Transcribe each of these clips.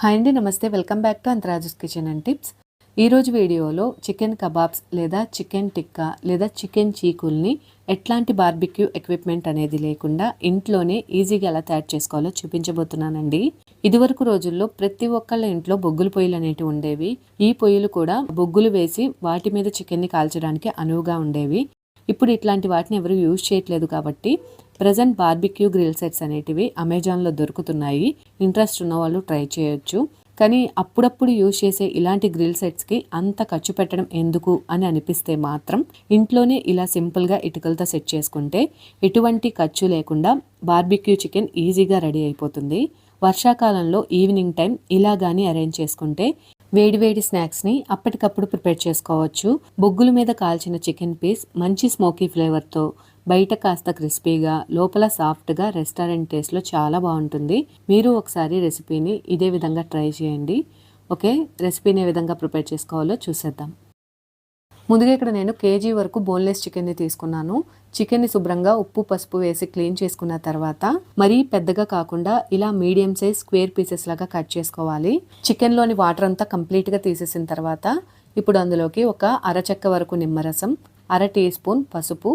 Hi అండి నమస్తే. Welcome back to అంతరాజస్ కిచెన్ అండ్ టిప్స్. ఈరోజు వీడియోలో చికెన్ కబాబ్స్ లేదా చికెన్ టిక్కా లేదా చికెన్ చీకుల్ని ఎట్లాంటి బార్బిక్యూ ఎక్విప్మెంట్ అనేది లేకుండా ఇంట్లోనే ఈజీగా ఎలా తయారు చేసుకోవాలో చూపించబోతున్నానండి. ఇదివరకు రోజుల్లో ప్రతి ఒక్కళ్ళ ఇంట్లో బొగ్గుల పొయ్యిలు అనేటివి ఉండేవి. ఈ పొయ్యిలు కూడా బొగ్గులు వేసి వాటి మీద చికెన్ని కాల్చడానికి అనువుగా ఉండేవి. ఇప్పుడు ఇట్లాంటి వాటిని ఎవరు యూజ్ చేయట్లేదు కాబట్టి ప్రజెంట్ బార్బిక్యూ గ్రిల్ సెట్స్ అనేటివి అమెజాన్లో దొరుకుతున్నాయి. ఇంట్రెస్ట్ ఉన్న వాళ్ళు ట్రై చేయొచ్చు. కానీ అప్పుడప్పుడు యూజ్ చేసే ఇలాంటి గ్రిల్ సెట్స్కి అంత ఖర్చు పెట్టడం ఎందుకు అని అనిపిస్తే మాత్రం ఇంట్లోనే ఇలా సింపుల్గా ఇటుకలతో సెట్ చేసుకుంటే ఎటువంటి ఖర్చు లేకుండా బార్బిక్యూ చికెన్ ఈజీగా రెడీ అయిపోతుంది. వర్షాకాలంలో ఈవినింగ్ టైం ఇలా కానీ అరేంజ్ చేసుకుంటే వేడివేడి స్నాక్స్ని అప్పటికప్పుడు ప్రిపేర్ చేసుకోవచ్చు. బొగ్గుల మీద కాల్చిన చికెన్ పీస్ మంచి స్మోకీ ఫ్లేవర్తో బయట కాస్త క్రిస్పీగా లోపల సాఫ్ట్గా రెస్టారెంట్ టేస్ట్లో చాలా బాగుంటుంది. మీరు ఒకసారి రెసిపీని ఇదే విధంగా ట్రై చేయండి. ఓకే? రెసిపీని ఏ విధంగా ప్రిపేర్ చేసుకోవాలో చూసేద్దాం. ముందుగా ఇక్కడ నేను కేజీ వరకు బోన్లెస్ చికెన్ని తీసుకున్నాను. చికెన్ని శుభ్రంగా ఉప్పు పసుపు వేసి క్లీన్ చేసుకున్న తర్వాత మరీ పెద్దగా కాకుండా ఇలా మీడియం సైజ్ స్క్వేర్ పీసెస్ లాగా కట్ చేసుకోవాలి. చికెన్లోని వాటర్ అంతా కంప్లీట్గా తీసేసిన తర్వాత ఇప్పుడు అందులోకి ఒక అరచెక్క వరకు నిమ్మరసం అర టీ స్పూన్ పసుపు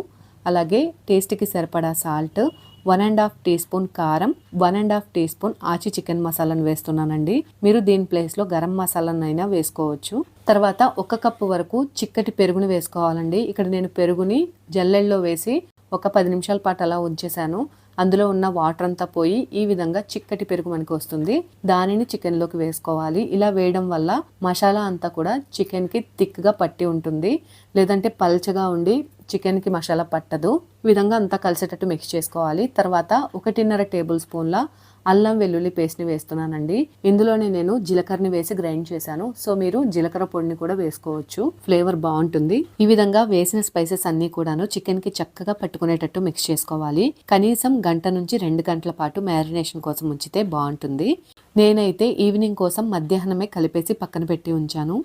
అలాగే టేస్ట్కి సరిపడా salt one and half teaspoon కారం one and half teaspoon Aachi chicken మసాలాను వేస్తున్నానండి. మీరు దీని ప్లేస్లో గరం మసాలానైనా వేసుకోవచ్చు. తర్వాత ఒక కప్పు వరకు చిక్కటి పెరుగుని వేసుకోవాలండి. ఇక్కడ నేను పెరుగుని జల్లెల్లో వేసి ఒక పది నిమిషాల పాటు అలా ఉంచేసాను అందులో ఉన్న వాటర్ అంతా పోయి ఈ విధంగా చిక్కటి పెరుగు మనకి వస్తుంది. దానిని చికెన్లోకి వేసుకోవాలి. ఇలా వేయడం వల్ల మసాలా అంతా కూడా చికెన్కి థిక్గా పట్టి ఉంటుంది. లేదంటే పల్చగా ఉండి చికెన్కి మసాలా పట్టదు. ఈ విధంగా అంతా కలిసేటట్టు మిక్స్ చేసుకోవాలి. తర్వాత ఒకటిన్నర టేబుల్ స్పూన్ల అల్లం వెల్లుల్లి పేస్ట్ని వేస్తున్నానండి. ఇందులోనే నేను జీలకర్రని వేసి గ్రైండ్ చేశాను. సో మీరు జీలకర్ర పొడిని కూడా వేసుకోవచ్చు. ఫ్లేవర్ బాగుంటుంది. ఈ విధంగా వేసిన స్పైసెస్ అన్ని కూడాను చికెన్కి చక్కగా పట్టుకునేటట్టు మిక్స్ చేసుకోవాలి. కనీసం గంట నుంచి రెండు గంటల పాటు మ్యారినేషన్ కోసం ఉంచితే బాగుంటుంది. నేనైతే ఈవినింగ్ కోసం మధ్యాహ్నమే కలిపేసి పక్కన పెట్టి ఉంచాను.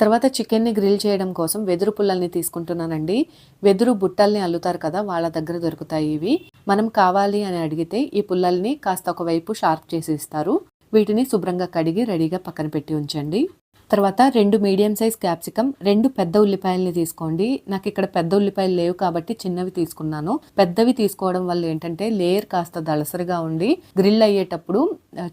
తర్వాత చికెన్ని గ్రిల్ చేయడం కోసం వెదురు పుల్లల్ని తీసుకుంటున్నానండి. వెదురు బుట్టల్ని అల్లుతారు కదా వాళ్ళ దగ్గర దొరుకుతాయి ఇవి. మనం కావాలి అని అడిగితే ఈ పుల్లల్ని కాస్త ఒకవైపు షార్ప్ చేసి ఇస్తారు. వీటిని శుభ్రంగా కడిగి రెడీగా పక్కన పెట్టి ఉంచండి. తర్వాత రెండు మీడియం సైజ్ క్యాప్సికమ్ రెండు పెద్ద ఉల్లిపాయల్ని తీసుకోండి. నాకు ఇక్కడ పెద్ద ఉల్లిపాయలు లేవు కాబట్టి చిన్నవి తీసుకున్నాను. పెద్దవి తీసుకోవడం వల్ల ఏంటంటే లేయర్ కాస్త దళసరిగా ఉండి గ్రిల్ అయ్యేటప్పుడు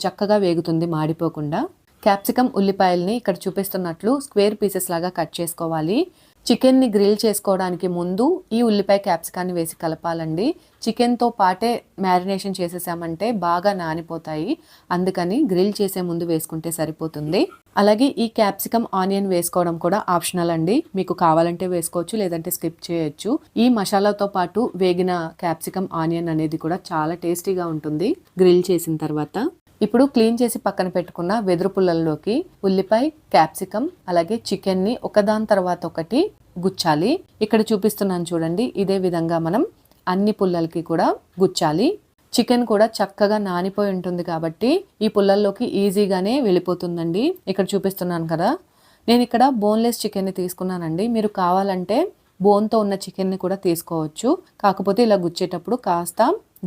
చక్కగా వేగుతుంది మాడిపోకుండా. క్యాప్సికమ్ ఉల్లిపాయల్ని ఇక్కడ చూపిస్తున్నట్లు స్క్వేర్ పీసెస్ లాగా కట్ చేసుకోవాలి. చికెన్ని గ్రిల్ చేసుకోవడానికి ముందు ఈ ఉల్లిపాయ క్యాప్సికాన్ని వేసి కలపాలండి. చికెన్తో పాటే మ్యారినేషన్ చేసేసామంటే బాగా నానిపోతాయి. అందుకని గ్రిల్ చేసే ముందు వేసుకుంటే సరిపోతుంది. అలాగే ఈ క్యాప్సికమ్ ఆనియన్ వేసుకోవడం కూడా ఆప్షనల్ అండి. మీకు కావాలంటే వేసుకోవచ్చు లేదంటే స్కిప్ చేయొచ్చు. ఈ మసాలాతో పాటు వేగిన క్యాప్సికమ్ ఆనియన్ అనేది కూడా చాలా టేస్టీగా ఉంటుంది. గ్రిల్ చేసిన తర్వాత ఇప్పుడు క్లీన్ చేసి పక్కన పెట్టుకున్న వెదురు పుల్లల్లోకి ఉల్లిపాయ క్యాప్సికమ్ అలాగే చికెన్ని ఒకదాని తర్వాత ఒకటి గుచ్చాలి. ఇక్కడ చూపిస్తున్నాను చూడండి ఇదే విధంగా మనం అన్ని పుల్లలకి కూడా గుచ్చాలి. చికెన్ కూడా చక్కగా నానిపోయి ఉంటుంది కాబట్టి ఈ పుల్లల్లోకి ఈజీగానే వెళ్ళిపోతుందండి. ఇక్కడ చూపిస్తున్నాను కదా నేను ఇక్కడ బోన్లెస్ చికెన్ని తీసుకున్నానండి. మీరు కావాలంటే బోన్తో ఉన్న చికెన్ని కూడా తీసుకోవచ్చు. కాకపోతే ఇలా గుచ్చేటప్పుడు కాస్త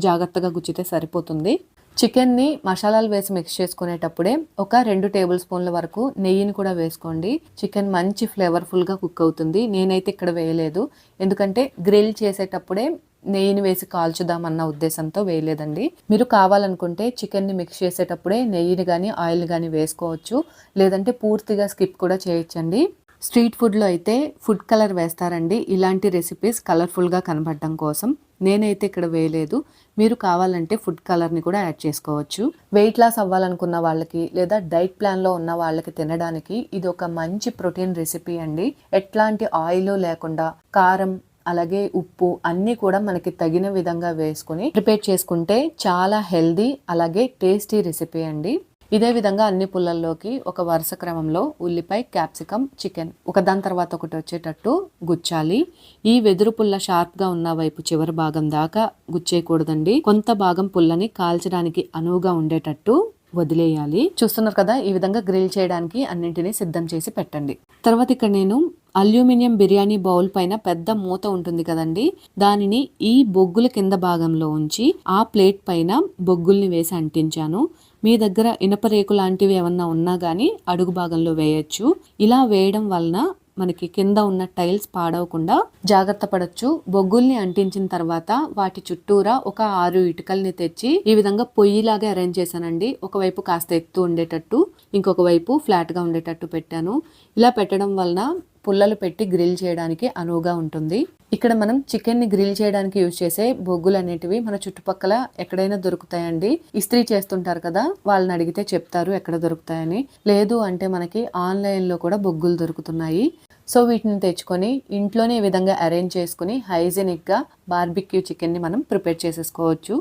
జాగ్రత్తగా గుచ్చితే సరిపోతుంది. చికెన్ని మసాలాలు వేసి మిక్స్ చేసుకునేటప్పుడే ఒక రెండు టేబుల్ స్పూన్ల వరకు నెయ్యిని కూడా వేసుకోండి. చికెన్ మంచి ఫ్లేవర్ఫుల్గా కుక్ అవుతుంది. నేనైతే ఇక్కడ వేయలేదు. ఎందుకంటే గ్రిల్ చేసేటప్పుడే నెయ్యిని వేసి కాల్చుదామన్న ఉద్దేశంతో వేయలేదండి. మీరు కావాలనుకుంటే చికెన్ని మిక్స్ చేసేటప్పుడే నెయ్యిని కానీ ఆయిల్ కానీ వేసుకోవచ్చు. లేదంటే పూర్తిగా స్కిప్ కూడా చేయొచ్చండి. స్ట్రీట్ ఫుడ్లో అయితే ఫుడ్ కలర్ వేస్తారండి. ఇలాంటి రెసిపీస్ కలర్ఫుల్గా కనబడడం కోసం నేనైతే ఇక్కడ వేయలేదు. మీరు కావాలంటే ఫుడ్ కలర్ని కూడా యాడ్ చేసుకోవచ్చు. వెయిట్ లాస్ అవ్వాలనుకున్న వాళ్ళకి లేదా డైట్ ప్లాన్లో ఉన్న వాళ్ళకి తినడానికి ఇది ఒక మంచి ప్రోటీన్ రెసిపీ అండి. ఎట్లాంటి ఆయిల్ లేకుండా కారం అలాగే ఉప్పు అన్నీ కూడా మనకి తగిన విధంగా వేసుకుని ప్రిపేర్ చేసుకుంటే చాలా హెల్దీ అలాగే టేస్టీ రెసిపీ అండి. ఇదే విధంగా అన్ని పుల్లల్లోకి ఒక వరుస క్రమంలో ఉల్లిపాయ క్యాప్సికమ్ చికెన్ ఒక దాని తర్వాత ఒకటి వచ్చేటట్టు గుచ్చాలి. ఈ వెదురు పుల్ల షార్ప్గా ఉన్న వైపు చివరి భాగం దాకా గుచ్చేయకూడదండి. కొంత భాగం పుల్లని కాల్చడానికి అనువుగా ఉండేటట్టు వదిలేయాలి. చూస్తున్నారు కదా ఈ విధంగా గ్రిల్ చేయడానికి అన్నింటినీ సిద్ధం చేసి పెట్టండి. తర్వాత ఇక్కడ నేను అల్యూమినియం బిర్యానీ బౌల్ పైన పెద్ద మూత ఉంటుంది కదండి దానిని ఈ బొగ్గుల కింద భాగంలో ఉంచి ఆ ప్లేట్ పైన బొగ్గుల్ని వేసి అంటించాను. మీ దగ్గర ఇనప రేకు లాంటివి ఏమన్నా ఉన్నా కానీ అడుగు భాగంలో వేయచ్చు. ఇలా వేయడం వలన మనకి కింద ఉన్న టైల్స్ పాడవకుండా జాగ్రత్త పడచ్చు. బొగ్గుల్ని అంటించిన తర్వాత వాటి చుట్టూరా ఒక ఆరు ఇటుకల్ని తెచ్చి ఈ విధంగా పొయ్యిలాగా అరేంజ్ చేశానండి. ఒకవైపు కాస్త ఎత్తు ఉండేటట్టు ఇంకొక వైపు ఫ్లాట్గా ఉండేటట్టు పెట్టాను. ఇలా పెట్టడం వలన పుల్లలు పెట్టి గ్రిల్ చేయడానికి అనువుగా ఉంటుంది. ఇక్కడ మనం చికెన్ని గ్రిల్ చేయడానికి యూజ్ చేసే బొగ్గులు అనేటివి మన చుట్టుపక్కల ఎక్కడైనా దొరుకుతాయండి. ఇస్త్రీ చేస్తుంటారు కదా వాళ్ళని అడిగితే చెప్తారు ఎక్కడ దొరుకుతాయని. లేదు అంటే మనకి ఆన్లైన్లో కూడా బొగ్గులు దొరుకుతున్నాయి. సో వీటిని తెచ్చుకొని ఇంట్లోనే ఈ విధంగా అరేంజ్ చేసుకుని హైజెనిక్గా బార్బిక్యూ చికెన్ని మనం ప్రిపేర్ చేసేసుకోవచ్చు.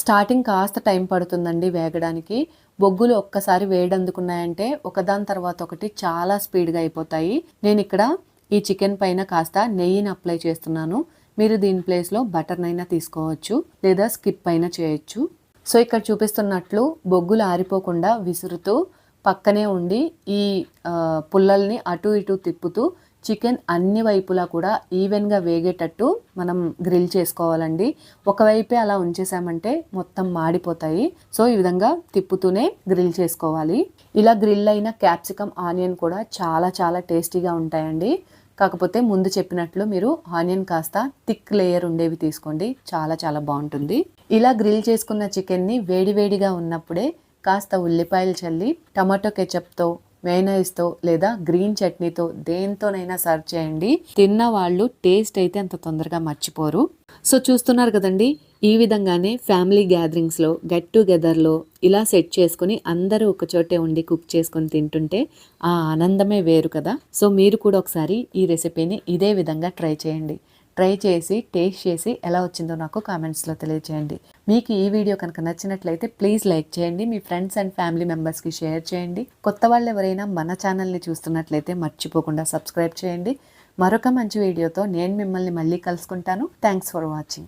స్టార్టింగ్ కాస్త టైం పడుతుందండి వేగడానికి. బొగ్గులు ఒక్కసారి వేడందుకున్నాయంటే ఒకదాని తర్వాత ఒకటి చాలా స్పీడ్గా అయిపోతాయి. నేను ఇక్కడ ఈ చికెన్ పైన కాస్త నెయ్యిని అప్లై చేస్తున్నాను. మీరు దీని ప్లేస్లో బటర్నైనా తీసుకోవచ్చు లేదా స్కిప్ అయినా చేయొచ్చు. సో ఇక్కడ చూపిస్తున్నట్లు బొగ్గులు ఆరిపోకుండా విసురుతూ పక్కనే ఉండి ఈ పుల్లల్ని అటు ఇటు తిప్పుతూ చికెన్ అన్ని వైపులా కూడా ఈవెన్గా వేగేటట్టు మనం గ్రిల్ చేసుకోవాలండి. ఒకవైపే అలా ఉంచేసామంటే మొత్తం మాడిపోతాయి. సో ఈ విధంగా తిప్పుతూనే గ్రిల్ చేసుకోవాలి. ఇలా గ్రిల్ అయిన క్యాప్సికమ్ ఆనియన్ కూడా చాలా చాలా టేస్టీగా ఉంటాయండి. కాకపోతే ముందు చెప్పినట్లు మీరు ఆనియన్ కాస్త థిక్ లేయర్ ఉండేవి తీసుకోండి. చాలా చాలా బాగుంటుంది. ఇలా గ్రిల్ చేసుకున్న చికెన్ని వేడివేడిగా ఉన్నప్పుడే కాస్త ఉల్లిపాయలు చల్లి టమాటో కెచప్తో తో లేదా గ్రీన్ చట్నీతో దేంతోనైనా సర్వ్ చేయండి. తిన్న వాళ్ళు టేస్ట్ అయితే అంత తొందరగా మర్చిపోరు. సో చూస్తున్నారు కదండి ఈ విధంగానే ఫ్యామిలీ గ్యాదరింగ్స్లో గెట్ టుగెదర్లో ఇలా సెట్ చేసుకుని అందరూ ఒకచోటే ఉండి కుక్ చేసుకొని తింటుంటే ఆ ఆనందమే వేరు కదా. సో మీరు కూడా ఒకసారి ఈ రెసిపీని ఇదే విధంగా ట్రై చేయండి. ట్రై చేసి టేస్ట్ చేసి ఎలా వచ్చిందో నాకు కామెంట్స్లో తెలియజేయండి మీకు ఈ వీడియో కనుక నచ్చినట్లయితే ప్లీజ్ లైక్ చేయండి. మీ ఫ్రెండ్స్ అండ్ ఫ్యామిలీ మెంబర్స్కి షేర్ చేయండి. కొత్త వాళ్ళు ఎవరైనా మన ఛానల్ని చూస్తున్నట్లయితే మర్చిపోకుండా సబ్స్క్రైబ్ చేయండి. మరొక మంచి వీడియోతో నేను మిమ్మల్ని మళ్ళీ కలుసుకుంటాను. Thanks for watching.